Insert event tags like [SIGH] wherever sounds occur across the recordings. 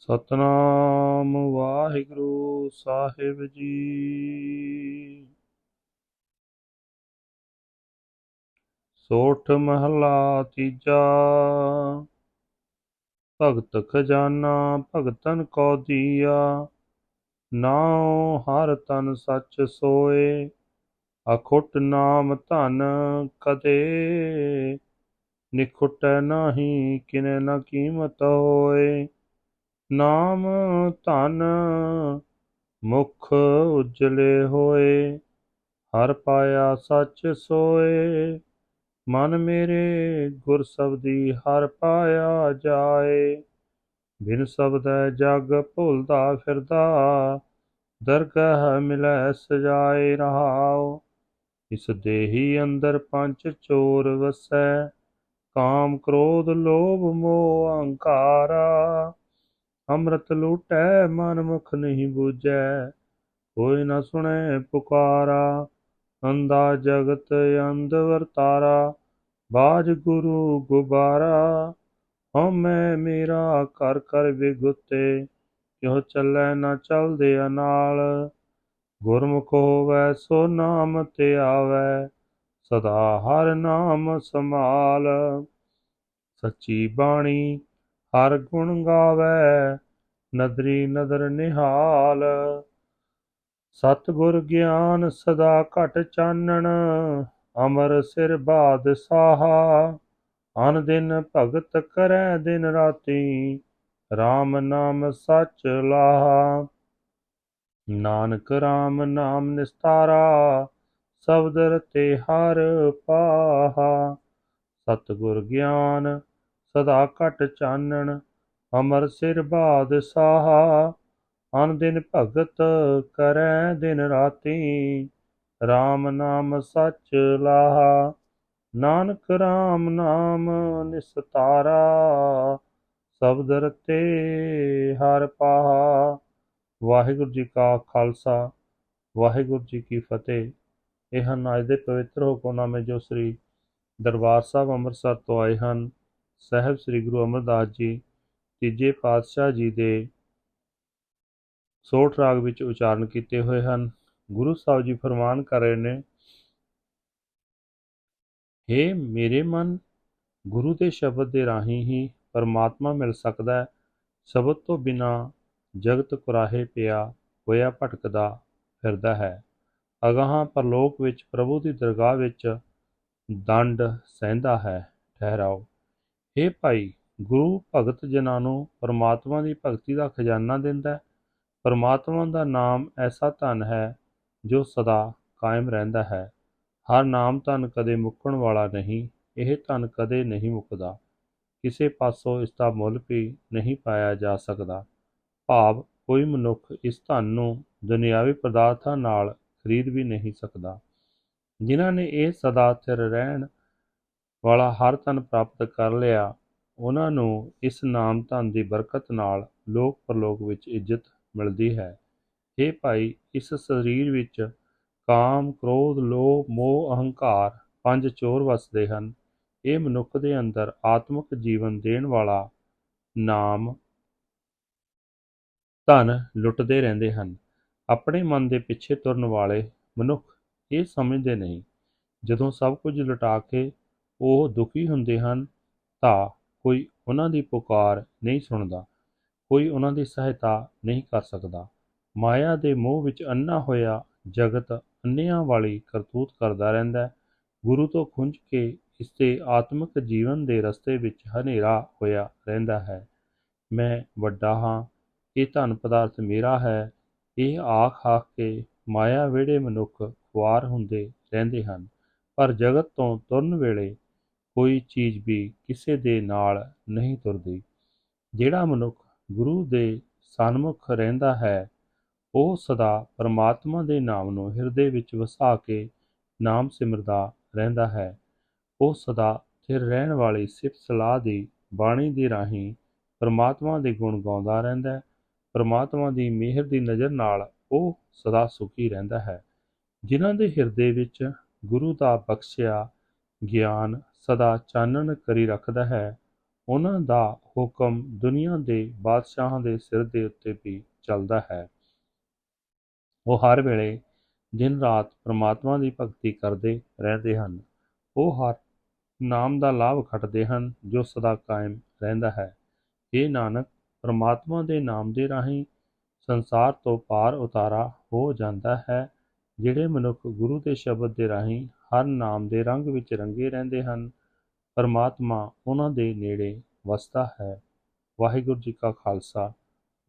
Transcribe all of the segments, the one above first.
ਸਤਨਾਮ ਵਾਹਿਗੁਰੂ ਸਾਹਿਬ ਜੀ। ਸੋਠ ਮਹਲਾ ਤੀਜਾ। ਭਗਤ ਖਜ਼ਾਨਾ ਭਗਤਨ ਕੋ ਦੀਆ। ਨਾਉ ਹਰ ਤਨ ਸੱਚ ਸੋਏ। ਅਖੁੱਟ ਨਾਮ ਧਨ ਕਦੇ। ਨਿਖੁਟੈ ਨਾਹੀ ਕਿਨੇ ਨਾ ਕੀਮਤ ਹੋਏ। ਨਾਮ ਧਨ ਮੁਖ ਉਜਲੇ ਹੋਏ, ਹਰ ਪਾਇਆ ਸੱਚ ਸੋਏ। ਮਨ ਮੇਰੇ ਗੁਰ ਸਬਦੀ ਹਰ ਪਾਇਆ ਜਾਏ। ਬਿਨ ਸਬਦੈ ਜਗ ਭੁਲਦਾ ਫਿਰਦਾ, ਦਰਗਹ ਮਿਲੈ ਸਜਾਏ ਰਹਾਉ। ਇਸ ਦੇਹੀ ਅੰਦਰ ਪੰਜ ਚੋਰ ਵਸੈ, ਕਾਮ ਕ੍ਰੋਧ ਲੋਭ ਮੋਹ ਅਹੰਕਾਰਾ ਅੰਮ੍ਰਿਤ ਲੂਟੈ ਮਨ ਮੁਖ ਨਹੀਂ ਬੂਝੈ। ਕੋਈ ਨਾ ਸੁਣੈ ਪੁਕਾਰਾ ਅੰਦਾ ਜਗਤ ਅੰਧ ਵਰਤਾਰਾ ਬਾਜ ਗੁਰੂ ਗੁਬਾਰਾ, ਹਉਮੈ ਮੇਰਾ ਕਰ ਕਰ ਵਿਗੁਤੇ। ਕਿਉ ਚੱਲੈ ਨ ਚਲਦੇ ਨਾਲ ਗੁਰਮੁਖ ਹੋਵੈ ਸੋ ਨਾਮ ਤੇ ਆਵੈ, ਸਦਾ ਹਰ ਨਾਮ ਸਮਾਲ ਸੱਚੀ ਬਾਣੀ ਹਰ ਗੁਣ ਗਾਵੈ, ਨਦਰੀ ਨਦਰ ਨਿਹਾਲ। ਸਤਿਗੁਰ ਗਿਆਨ ਸਦਾ ਘਟ ਚਾਨਣ, ਅਮਰ ਸਿਰ ਬਾਦ ਸਾਹਾ ਅਨ ਦਿਨ ਭਗਤ ਕਰੈ ਦਿਨ ਰਾਤੀ RAM ਨਾਮ ਸਚ ਲਾਹਾ। ਨਾਨਕ RAM ਨਾਮ ਨਿਸਤਾਰਾ, ਸਬਦ ਰਤੇ ਹਰ ਪਾਹਾ। ਸਤਿਗੁਰ ਗਿਆਨ ਸਦਾ ਘਟ ਚਾਨਣ, ਅਮਰ ਸਿਰ ਬਾਦ ਸਾਹਾ, ਅਨ ਦਿਨ ਭਗਤ ਕਰੈ ਦਿਨ ਰਾਤੀ। RAM ਨਾਮ ਸਚ ਲਾਹਾ, ਨਾਨਕ RAM ਨਾਮ ਨਿਸਤਾਰਾ। ਸਬਦ ਰਤੇ ਹਰ ਪਾਹਾ। ਵਾਹਿਗੁਰੂ ਜੀ ਕਾ ਖਾਲਸਾ, ਵਾਹਿਗੁਰੂ ਜੀ ਕੀ ਫਤਿਹ। ਇਹ ਹਨ ਅੱਜ ਦੇ ਪਵਿੱਤਰ ਹੁਕਮਨਾਮੇ ਜੋ ਸ੍ਰੀ ਦਰਬਾਰ ਸਾਹਿਬ ਅੰਮ੍ਰਿਤਸਰ ਤੋਂ ਆਏ ਹਨ। ਸਾਹਿਬ ਸ੍ਰੀ ਗੁਰੂ ਅਮਰਦਾਸ ਜੀ, ਤੀਜੇ ਪਾਤਸ਼ਾਹ ਜੀ ਦੇ ਸੋਠ ਰਾਗ ਵਿੱਚ ਉਚਾਰਨ ਕੀਤੇ ਹੋਏ ਹਨ। ਗੁਰੂ ਸਾਹਿਬ ਜੀ ਫਰਮਾਨ ਕਰ ਰਹੇ ਨੇ हे ਮੇਰੇ ਮਨ, ਗੁਰੂ ਦੇ ਸ਼ਬਦ ਦੇ ਰਾਹੀਂ ਹੀ ਪਰਮਾਤਮਾ ਮਿਲ ਸਕਦਾ ਹੈ। ਸ਼ਬਦ ਤੋਂ ਬਿਨਾ ਜਗਤ ਕੁਰਾਹੇ ਪਿਆ ਹੋਇਆ ਭਟਕਦਾ ਫਿਰਦਾ ਹੈ। ਅਗਾਹਾਂ ਪਰਲੋਕ ਵਿੱਚ ਪ੍ਰਭੂ ਦੀ ਦਰਗਾਹ ਵਿੱਚ ਦੰਡ ਸਹਿੰਦਾ ਹੈ। ਠਹਿਰਾਓ। हे ਭਾਈ, ਗੁਰੂ ਭਗਤ ਜਨਾਂ ਨੂੰ ਪਰਮਾਤਮਾ ਦੀ ਭਗਤੀ ਦਾ ਖਜ਼ਾਨਾ ਦਿੰਦਾ ਹੈ। ਪਰਮਾਤਮਾ ਦਾ ਨਾਮ ਐਸਾ ਧਨ ਹੈ ਜੋ ਸਦਾ ਕਾਇਮ ਰਹਿੰਦਾ ਹੈ। ਹਰ ਨਾਮ ਧਨ ਕਦੇ ਮੁੱਕਣ ਵਾਲਾ ਨਹੀਂ, ਇਹ ਧਨ ਕਦੇ ਨਹੀਂ ਮੁੱਕਦਾ। ਕਿਸੇ ਪਾਸੋਂ ਇਸ ਦਾ ਮੁੱਲ ਵੀ ਨਹੀਂ ਪਾਇਆ ਜਾ ਸਕਦਾ। ਭਾਵ ਕੋਈ ਮਨੁੱਖ ਇਸ ਧਨ ਨੂੰ ਦੁਨਿਆਵੀ ਪਦਾਰਥਾਂ ਨਾਲ ਖਰੀਦ ਵੀ ਨਹੀਂ ਸਕਦਾ। ਜਿਨ੍ਹਾਂ ਨੇ ਇਹ ਸਦਾ ਸਥਿਰ ਰਹਿਣ ਵਾਲਾ ਹਰ ਧਨ ਪ੍ਰਾਪਤ ਕਰ ਲਿਆ, ਉਹਨਾਂ ਨੂੰ ਇਸ ਨਾਮ ਧਨ ਦੀ ਬਰਕਤ ਨਾਲ ਲੋਕ ਪਰਲੋਕ ਵਿੱਚ ਇੱਜ਼ਤ ਮਿਲਦੀ ਹੈ। ਇਹ ਭਾਈ, ਇਸ ਸਰੀਰ ਵਿੱਚ ਕਾਮ, ਕ੍ਰੋਧ, ਲੋਭ, ਮੋਹ, ਅਹੰਕਾਰ ਪੰਜ ਚੋਰ ਵਸਦੇ ਹਨ। ਇਹ ਮਨੁੱਖ ਦੇ ਅੰਦਰ ਆਤਮਿਕ ਜੀਵਨ ਦੇਣ ਵਾਲਾ ਨਾਮ ਧਨ ਲੁੱਟਦੇ ਰਹਿੰਦੇ ਹਨ। ਆਪਣੇ ਮਨ ਦੇ ਪਿੱਛੇ ਤੁਰਨ ਵਾਲੇ ਮਨੁੱਖ ਇਹ ਸਮਝਦੇ ਨਹੀਂ। ਜਦੋਂ ਸਭ ਕੁਝ ਲੁਟਾ ਕੇ ਉਹ ਦੁਖੀ ਹੁੰਦੇ ਹਨ ਤਾਂ ਕੋਈ ਉਹਨਾਂ ਦੀ ਪੁਕਾਰ ਨਹੀਂ ਸੁਣਦਾ, ਕੋਈ ਉਹਨਾਂ ਦੀ ਸਹਾਇਤਾ ਨਹੀਂ ਕਰ ਸਕਦਾ। ਮਾਇਆ ਦੇ ਮੋਹ ਵਿੱਚ ਅੰਨਾ ਹੋਇਆ ਜਗਤ ਅੰਨਿਆਂ ਵਾਲੀ ਕਰਤੂਤ ਕਰਦਾ ਰਹਿੰਦਾ ਹੈ। ਗੁਰੂ ਤੋਂ ਖੁੰਝ ਕੇ ਇਸ ਦੇ ਆਤਮਿਕ ਜੀਵਨ ਦੇ ਰਸਤੇ ਵਿੱਚ ਹਨੇਰਾ ਹੋਇਆ ਰਹਿੰਦਾ ਹੈ। ਮੈਂ ਵੱਡਾ ਹਾਂ, ਇਹ ਧਨ ਪਦਾਰਥ ਮੇਰਾ ਹੈ। ਇਹ ਆਖ ਆਖ ਕੇ ਮਾਇਆ ਵਿਹੜੇ ਮਨੁੱਖ ਖੁਆਰ ਹੁੰਦੇ ਰਹਿੰਦੇ ਹਨ। ਪਰ ਜਗਤ ਤੋਂ ਤੁਰਨ ਵੇਲੇ ਕੋਈ ਚੀਜ਼ ਵੀ ਕਿਸੇ ਦੇ ਨਾਲ ਨਹੀਂ ਤੁਰਦੀ। ਜਿਹੜਾ ਮਨੁੱਖ ਗੁਰੂ ਦੇ ਸਨਮੁਖ ਰਹਿੰਦਾ ਹੈ, ਉਹ ਸਦਾ ਪਰਮਾਤਮਾ ਦੇ ਨਾਮ ਨੂੰ ਹਿਰਦੇ ਵਿੱਚ ਵਸਾ ਕੇ ਨਾਮ ਸਿਮਰਦਾ ਰਹਿੰਦਾ ਹੈ। ਉਹ ਸਦਾ ਸਥਿਰ ਰਹਿਣ ਵਾਲੀ ਸਿਫਤ ਸਲਾਹ ਦੀ ਬਾਣੀ ਦੇ ਰਾਹੀਂ ਪਰਮਾਤਮਾ ਦੇ ਗੁਣ ਗਾਉਂਦਾ ਰਹਿੰਦਾ ਹੈ। ਪਰਮਾਤਮਾ ਦੀ ਮਿਹਰ ਦੀ ਨਜ਼ਰ ਨਾਲ ਉਹ ਸਦਾ ਸੁਖੀ ਰਹਿੰਦਾ ਹੈ। ਜਿਨ੍ਹਾਂ ਦੇ ਹਿਰਦੇ ਵਿੱਚ ਗੁਰੂ ਦਾ ਬਖਸ਼ਿਆ ਗਿਆਨ ਸਦਾ ਚਾਨਣ ਕਰੀ ਰੱਖਦਾ ਹੈ। ਉਹਨਾਂ ਦਾ ਹੁਕਮ ਦੁਨੀਆ ਦੇ ਬਾਦਸ਼ਾਹਾਂ ਦੇ ਸਿਰ ਦੇ ਉੱਤੇ ਵੀ ਚੱਲਦਾ ਹੈ। ਉਹ ਹਰ ਵੇਲੇ ਦਿਨ ਰਾਤ ਪ੍ਰਮਾਤਮਾ ਦੀ ਭਗਤੀ ਕਰਦੇ ਰਹਿੰਦੇ ਹਨ। ਉਹ ਹਰ ਨਾਮ ਦਾ ਲਾਭ ਖੱਟਦੇ ਹਨ ਜੋ ਸਦਾ ਕਾਇਮ ਰਹਿੰਦਾ ਹੈ। ਇਹ ਨਾਨਕ, ਪ੍ਰਮਾਤਮਾ ਦੇ ਨਾਮ ਦੇ ਰਾਹੀਂ ਸੰਸਾਰ ਤੋਂ ਪਾਰ ਉਤਾਰਾ ਹੋ ਜਾਂਦਾ ਹੈ, ਜਿਹੜੇ ਮਨੁੱਖ ਗੁਰੂ ਦੇ ਸ਼ਬਦ ਦੇ ਰਾਹੀਂ ਹਰ ਨਾਮ ਦੇ ਰੰਗ ਵਿੱਚ ਰੰਗੇ ਰਹਿੰਦੇ ਹਨ ਪਰਮਾਤਮਾ ਉਹਨਾਂ ਦੇ ਨੇੜੇ ਵਸਦਾ ਹੈ ਵਾਹਿਗੁਰੂ ਜੀ ਕਾ ਖਾਲਸਾ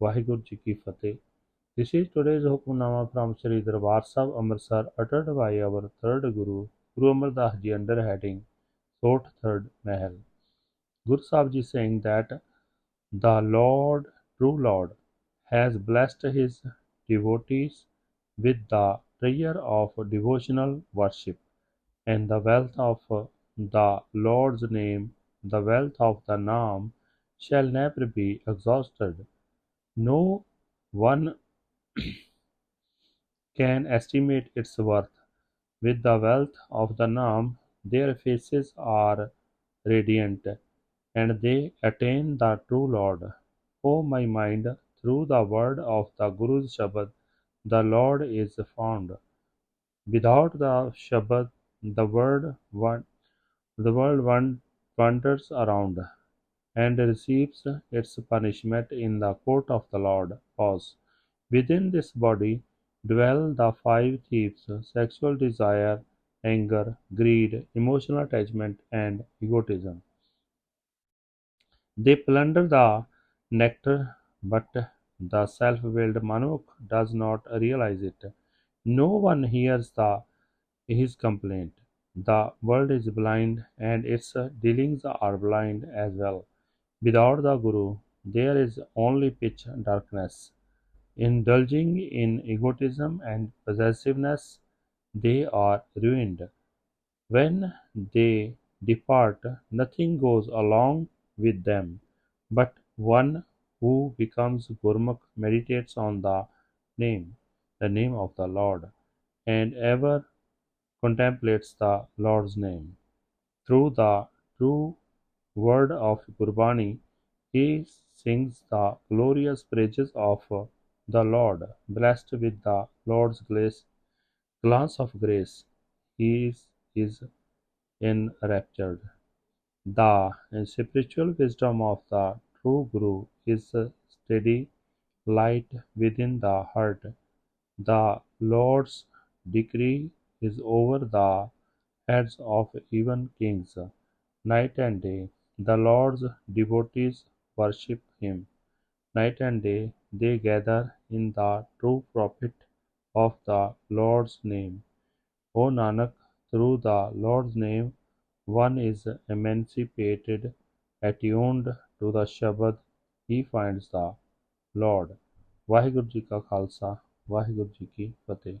ਵਾਹਿਗੁਰੂ ਜੀ ਕੀ ਫਤਿਹ This is today's Hukamnama from Sri Darbar Sahib Amritsar uttered by our third Guru, Guru Amar Das Ji under heading Sort Third Mahal. Guru Sahib Ji saying that the Lord, true Lord, has blessed his devotees with the prayer of devotional worship and the wealth of the Lord's name, the wealth of the Naam shall never be exhausted. No one [CLEARS THROAT] can estimate its worth. With the wealth of the Naam, their faces are radiant, and they attain the true Lord. O my mind, through the word of the Guru's Shabad, the Lord is found. Without the Shabad, the world, one, the world one wanders around and receives its punishment in the court of the Lord. Pause. Within this body dwell the five thieves sexual desire, anger, greed, emotional attachment, and egotism. They plunder the nectar, but the self willed Manuk does not realize it. No one hears the, his complaint. The world is blind, and its dealings are blind as well. Without the Guru, there is only pitch darkness. Indulging in egotism and possessiveness, they are ruined. When they depart, nothing goes along with them, but one who becomes Gurmukh meditates on the name, the name of the Lord, and ever contemplates the Lord's name. Through the true word of Gurbani, he sings the glorious praises of the Lord, blessed with the Lord's grace, glance of grace. He is, is enraptured. The spiritual wisdom of the true Guru is a steady light within the heart. The Lord's decree is over the heads of even kings. Night and day, the Lord's devotees worship him. Night and day, they gather in the true profit of the Lord's name. O Nanak, through the Lord's name, one is emancipated, attuned to the Shabad, he finds the Lord. Waheguru ji ਕਾ ਖਾਲਸਾ ਵਾਹਿਗੁਰੂ ਜੀ ਕੀ ਫਤਿਹ